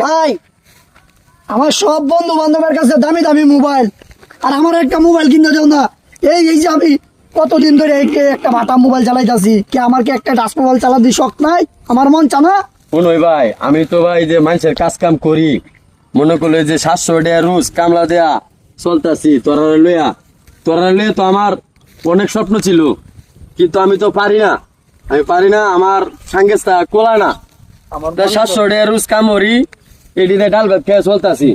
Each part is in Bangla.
ভাই, আমার সব বন্ধু বান্ধবের কাছে দামি দামি মোবাইল। আর আমার একটা মোবাইল কিনতে দেও না। এই এই যে আমি কতদিন ধরে একটা ভাটা মোবাইল চালাইতাছি। কি আমার কি একটা টাচ মোবাইল চালাতে শখ নাই? আমার মন চানা শুনোই ভাই, আমি তো ভাই যে মানুষের কাজ কাম করি। মনে করলে যে সাতশো টাকা রোজ, কামলা দেয়া, চলতাছি, তোরা লইয়া। তোরা লইয়া তো আমার অনেক স্বপ্ন ছিল। কিন্তু আমি তো পারি না। আমি পারি না, আমার সাঙ্গেস্তা কোলা না। সাতশো টাকা রোজ কাম করি এটিতে ডাল ভাত খেয়ে চলতাছি।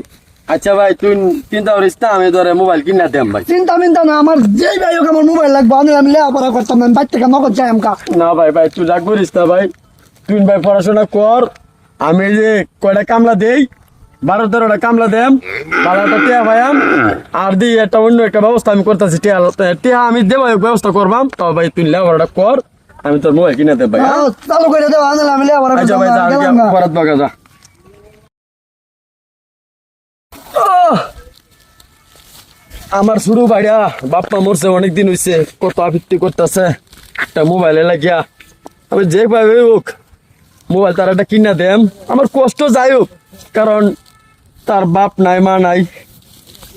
আচ্ছা ভাই তুই চিন্তা করিস না আমি তোরে মোবাইল কিনা দেম ভাই। চিন্তা মিন্তা না আমার যেই ভাই হোক আমার মোবাইল লাগবে আমি আমি লেখাপড়া করতাম আমি থেকে নগদ যাই আমকা। না ভাই ভাই তুই রাগ করিস না ভাই। তুই ভাই পড়াশোনা কর আমি যে কয়টা কামলা দেই বারো তেরোটা কামলা দেম বারোটা টিয়া ভাইয়াম আর দিই একটা অন্য একটা ব্যবস্থা আমি করতেছি টিয়া টিয়া আমি দেবো ব্যবস্থা করবাম। তো ভাই তুই লেখাপড়াটা কর। আমি তোর মোবাইল কিনে দেব ভাই? চালু করে দেবো আমি আমি লেখাপড়া আচ্ছা ভাই যা গেলাম বাগা যা। আমার শুরু ভাইয়া বাপ্পা মরছে অনেক দিন হইছে কত আবৃত্তি করতেছে একটা মোবাইলে লাগিয়া। আমি যে ভাবে হোক মোবাইল তার একটা কিনা দেম। আমার কষ্ট যাই হোক কারণ তার বাপ নাই মা নাই।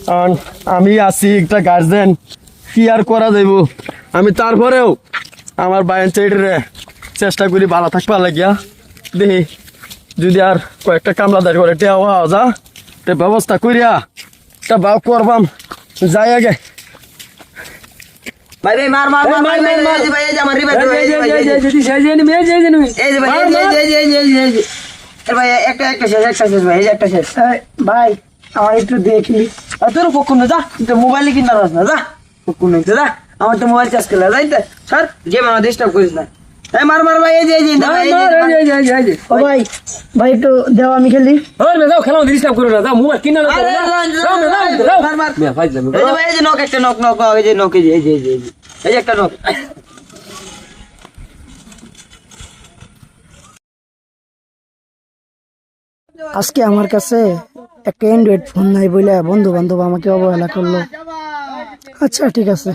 কারণ আমি আছি একটা গার্জেন কি আর করা যাইব? আমি তারপরেও আমার বায়ান রে চেষ্টা করি ভালো থাকবার লাগিয়া দেখি যদি আর কয়েকটা কামলাদার করে টেওয়া যা তে ব্যবস্থা করিয়া তা বাউ করবাম যাই আগে ভাই আমার একটা একটা শেষ ভাই এই যে একটা একটু দেখলি তোর কখন যা মোবাইলে কিনার না যা কখন যা আমার তো মোবাইল চার্জ করলে যাই তো স্যার গেম আমার ডিস্টার্ব করিস না এই মার মার ভাই এই যে এই যে ভাই, এই যে, ও ভাই ভাই একটু দেও আমি খেলি আরে, আরে, আরে, মার, মার। এই যে ভাই, এই যে নক একটা নক নক নক, এই যে নক এই যে এই যে এই যে, এই যে এই যে একটা নক আজকে আমার কাছে একটা অ্যান্ড্রয়েড ফোন নাই বলে বন্ধু বান্ধব আমাকে অবহেলা করল আচ্ছা ঠিক আছে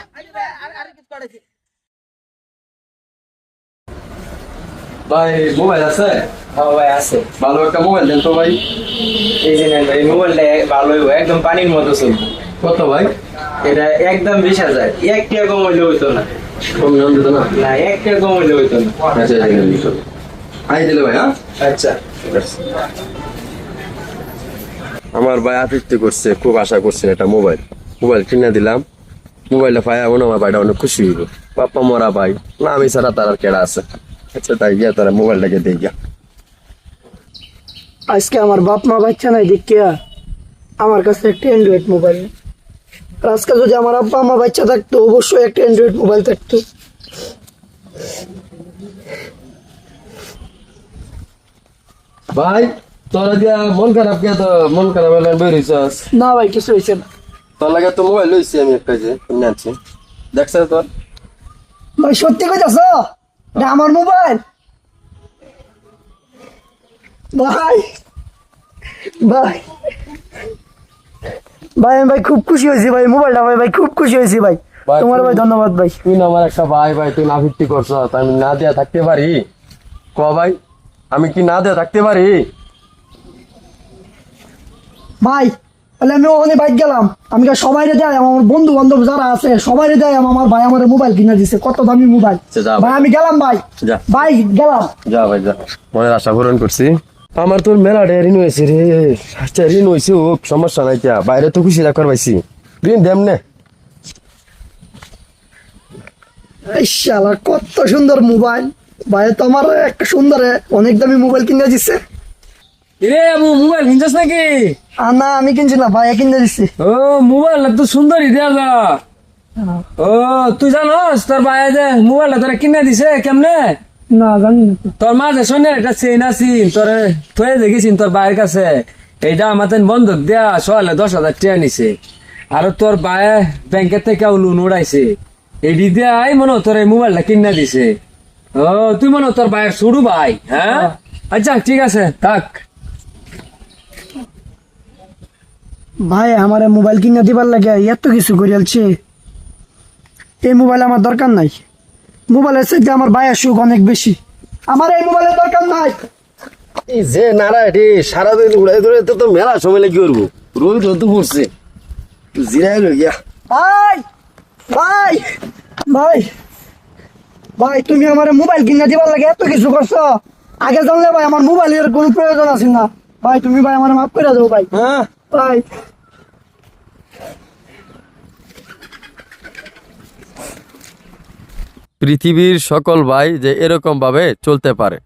ভাই মোবাইল আছে? হ্যাঁ ভাই আছে। ভালো একটা মোবাইল দেন তো ভাই। এই যে নেন ভাই মোবাইলটা ভালো একদম পানির মতো চলবে। কত ভাই? এটা একদম বিশ হাজার। এক টাকা কম হইলে হইতো না। কম নাম দিত না? না এক টাকা কম হইলে হইতো না। আচ্ছা আই দিলে ভাই হ্যাঁ? আচ্ছা। আমার ভাই আবৃত্তি করছে খুব আশা করছে এটা মোবাইল মোবাইল কিনে দিলাম। মোবাইলটা পাই এমন আমার ভাইটা অনেক খুশি হইব বাপ্পা মরা ভাই। না আমি ছাড়া তার আর কেডা আছে? আচ্ছা তাই গিয়া তারা মোবাইলটাকে দিয়ে গিয়া আজকে আমার বাপ মা বাচ্চা নাই দেখিয়া আমার কাছে একটা অ্যান্ড্রয়েড মোবাইল আজকে যদি আমার আব্বা মা বাচ্চা থাকতো অবশ্যই একটা অ্যান্ড্রয়েড মোবাইল থাকতো। ভাই তোরা দিয়া মন খারাপ কে তো মন খারাপ রইছস না ভাই কিছু হয়েছে না। তোর লাগে তো মোবাইল লইছি আমি একটা যে কিনে আনছি। দেখছ তোর। ভাই সত্যি কইতাছ? এটা আমার মোবাইল ভাই ভাই ভাই আমি ভাই খুব খুশি হয়েছি ভাই মোবাইলটা ভাই ভাই খুব খুশি হয়েছি ভাই। ভাই, তোমার ভাই ধন্যবাদ ভাই। তুই না আমার একটা ভাই ভাই তুই না ভিত্তি করছ আমি না দেয়া থাকতে পারি? ক ভাই আমি কি না দেয়া থাকতে পারি? ভাই তাহলে আমি ওখানে বাইক গেলাম। আমি সবাই দেয় আমার বন্ধু বান্ধব যারা আছে সবাই দেয় আমার ভাই আমার মোবাইল কিনে দিছে কত দামি মোবাইল। আচ্ছা, ভাই। আমি গেলাম ভাই। ভাই গেলাম। যা ভাই যা। মনের আশা পূরণ করছি। আমার তোর মেলা ঋণ হয়েছে রে। আচ্ছা ঋণ হয়েছে হোক সমস্যা নাই তিয়া বাইরে তো খুশি রাখার পাইছি। ঋণ দেম নে। শালা কত সুন্দর মোবাইল। ভাই তো আমার একটা সুন্দর অনেক দামি মোবাইল কিনে দিচ্ছে রে আবু মোবাইল কিনছিস নাকি? না আমি কিনছি না ভাই কিনে দিচ্ছি ও মোবাইল তো সুন্দরই দেয়া যা। ও তুই জানোস তোর ভাই যে মোবাইলটা তোরা কিনে দিছে কেমনে? না জানি তোর মা যে শোনে একটা চেন তোর থয়ে দেখেছিস তোর ভাইয়ের কাছে। এইটা আমাদের বন্ধক দেয়া সকালে দশ হাজার টাকা নিছে। আর তোর ভাই ব্যাংকের থেকে লোন উড়াইছে। এডি দেয়াই মনে হয় তোর এই মোবাইলটা কিনে দিছে। ও তুই মনে হয় তোর ভাইয়ের শুরু ভাই হ্যাঁ। আচ্ছা ঠিক আছে থাক। ভাই আমার মোবাইল কিনে দিবার লাগে এত কিছু করিয়ালছে এই মোবাইল আমার দরকার নাই। মোবাইলের সাথে আমার ভাইয়ের সুখ অনেক বেশি। আমার এই মোবাইলের দরকার নাই। এই যে নারায়ণী সারাদিন উড়াই ধরে তো তো মেলা সময় লেগে করব। রোদ রোদ পড়ছে জিরাই লই গিয়া। ভাই ভাই ভাই ভাই তুমি আমার মোবাইল কিনে দিবার লাগে এত কিছু করছ। আগে জানলে ভাই আমার মোবাইলের কোনো প্রয়োজন আছে না। ভাই তুমি ভাই আমার মাফ করে দাও ভাই। হ্যাঁ। ভাই পৃথিবীর সকল ভাই যে এরকম ভাবে চলতে পারে।